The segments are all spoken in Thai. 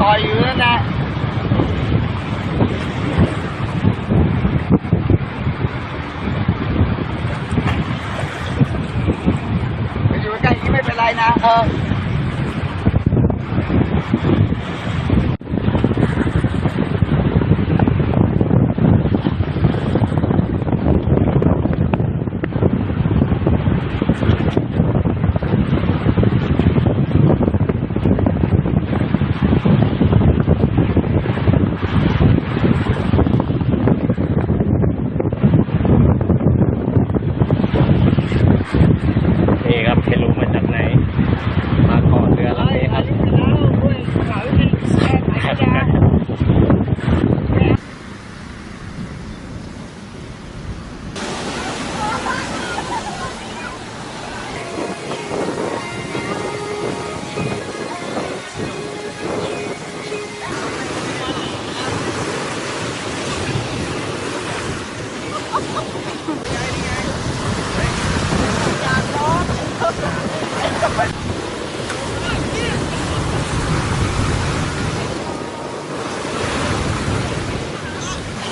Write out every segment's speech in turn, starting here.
ต่อยอยู่นั่นนะไปอยู่ใกล้ๆนี่ไม่เป็นไรนะเออ นี่ครับไม่รู้มาจากไหน มาเกาะเรือลำนี้ครับ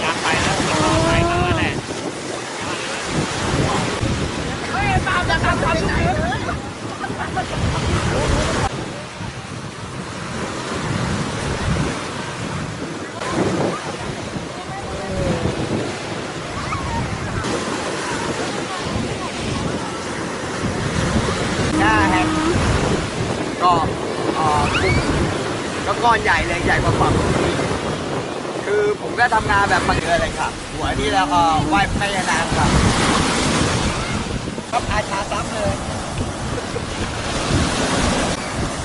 อยากไปแล้วไปกันแล้วแหละ หน้าแฮมก็เอ่อกุ้ง ก้อนใหญ่เลยใหญ่กว่าฝั่งนี้คือผมก็ทำงานแบบมันเรือเลยครับ หัวนี่แล้วก็ไหว้พญานางครับครับอาชาซ้ำเลย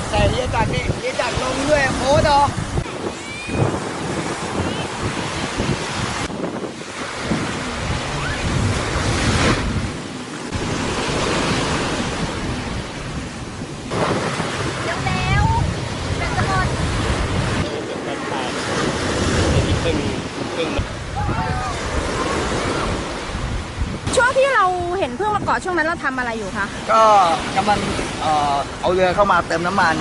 แต่เรียจักนี่เรียจักลงด้วยโอ้ดอก เร็วเร็วๆเป็นจะหมด เป็นแปดอีกครึ่งครึ่ง ช่วงที่เราเห็นเพิ่งมาเกาะช่วงนั้นเราทำอะไรอยู่คะก็กำลังเอ่อเอาเรือเข้ามาเติมน้ำมัน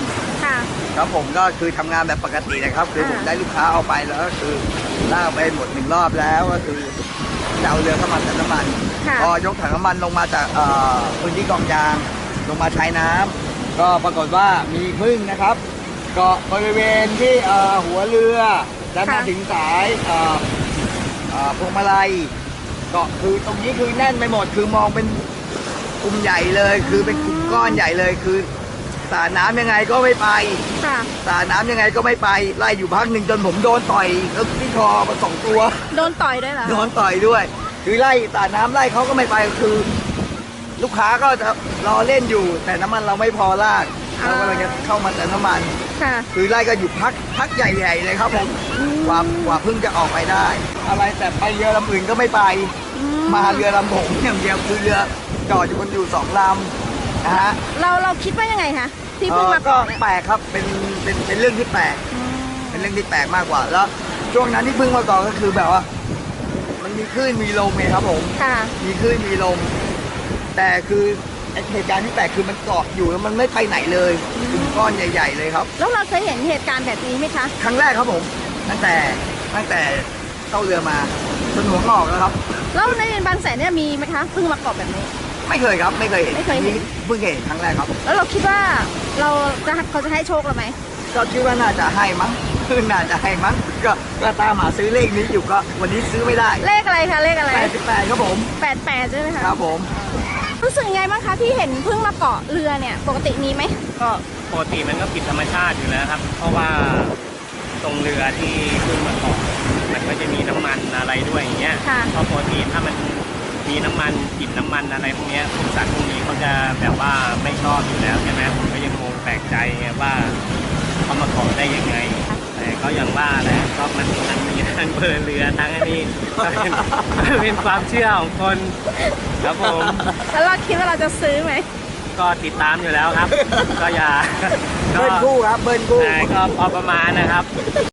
ค่ะ ครับผมก็คือทำงานแบบปกตินะครับ คือผมอ่า ได้ลูกค้าเอาไปแล้วก็คือลากไปหมดหนึ่งรอบแล้วก็คือจะเอาเรือเข้ามาเติมน้ำมันค่ะ พอยกถังน้ำมันลงมาจากเอ่อพื้นที่กองยาง ลงมาใช้น้ำก็ปรากฏว่ามีพึ่งนะครับ เกาะบริเวณที่เอ่อหัวเรือและมาถึงสายเอ่อเอ่อพวงมาลัย เกาะคือตรงนี้คือแน่นไปหมด คือมองเป็นกลุ่มใหญ่เลย คือเป็นกลุ่มก้อนใหญ่เลยคือสาดน้ำยังไงก็ไม่ไปค่ะ สาดน้ำยังไงก็ไม่ไปไล่อยู่พักหนึ่งจนผมโดนต่อยแล้วที่คอมาสองตัว โดนต่อยด้วยเหรอ โดนต่อยด้วย คือไล่สาดน้ำไล่เขาก็ไม่ไปคือ ลูกค้าก็จะรอเล่นอยู่ แต่น้ำมันเราไม่พอลาก เรากำลังจะเข้ามาเติมน้ำมัน ค่ะ คือไล่ก็อยู่พักพักใหญ่ๆเลยครับผมกว่ากว่าเพิ่งจะออกไปได้ อะไรแต่ไปเรือลำอื่นก็ไม่ไปอืมมาเรือลำผมอย่างเดียวคือเรือจอดอยู่บนอยู่สองลำนะฮะเราเราคิดว่ายังไงคะที่เพิ่งเอ่อมาก็เกาะเนี่ยแปลกครับเป็นเป็นเป็นเรื่องที่แปลกอืมเป็นเรื่องที่แปลกมากกว่าแล้ว ช่วงนั้นที่เพิ่งมาก่อนก็คือแบบว่า มันมีคลื่นมีลมไงครับผมค่ะมีคลื่นมีลม แต่คือไอ้ เหตุการณ์ที่แปลกคือมันเกาะอยู่แล้วมันไม่ไปไหนเลยถึงก้อนใหญ่ ๆ เลยครับ แล้วเราเคยเห็นเหตุการณ์แบบนี้ไหมคะ ครั้งแรกครับผมตั้งแต่ตั้งแต่เข้าเรือมาจนหัวงอกแล้วครับ แล้วในบางแสนเนี่ยมีไหมคะเพิ่งมาเกาะแบบนี้ ไม่เคยครับ ไม่เคยเห็นไม่เคยเห็นเพิ่งเห็นครั้งแรกครับ แล้วเราคิดว่าเราจะเขาจะให้โชคเราไหมก็คิดว่าน่าจะให้มั้ง น่าจะให้มั้ง ก็ก็ตามหาซื้อเลขนี้อยู่ก็วันนี้ซื้อไม่ได้เลขอะไรคะเลขอะไร88ครับผม แปดแปดใช่ไหมคะ ครับผม รู้สึกยังไงบ้างคะที่เห็นเพิ่งมาเกาะเรือเนี่ย ปกติมีไหมก็ปกติมันก็ผิดธรรมชาติอยู่แล้วครับ เพราะว่าตรงเรือที่ขึ้นมาเกาะมันก็จะมีน้ำมันอะไรด้วยอย่างเงี้ยค่ะเพราะปกติถ้ามันมีน้ำมันกลิ่นน้ำมันอะไรพวกเนี้ยพวกสัตว์พวกนี้เขาจะแบบว่าไม่ชอบอยู่แล้วใช่ไหมผมก็ยังงงแปลกใจไงว่าเขามาเกาะได้ยังไง แต่ก็อย่างว่าแหละก็มันมันมี ทั้งเบอร์เรือทั้งอันนี้ก็เป็นก็เป็นความเชื่อของคนครับผมแล้วเราคิดว่าเราจะซื้อไหมก็ติดตามอยู่แล้วครับ ก็อย่าก็เบิ้ลคู่ครับเบิ้ลคู่ใช่ก็พอประมาณนะครับ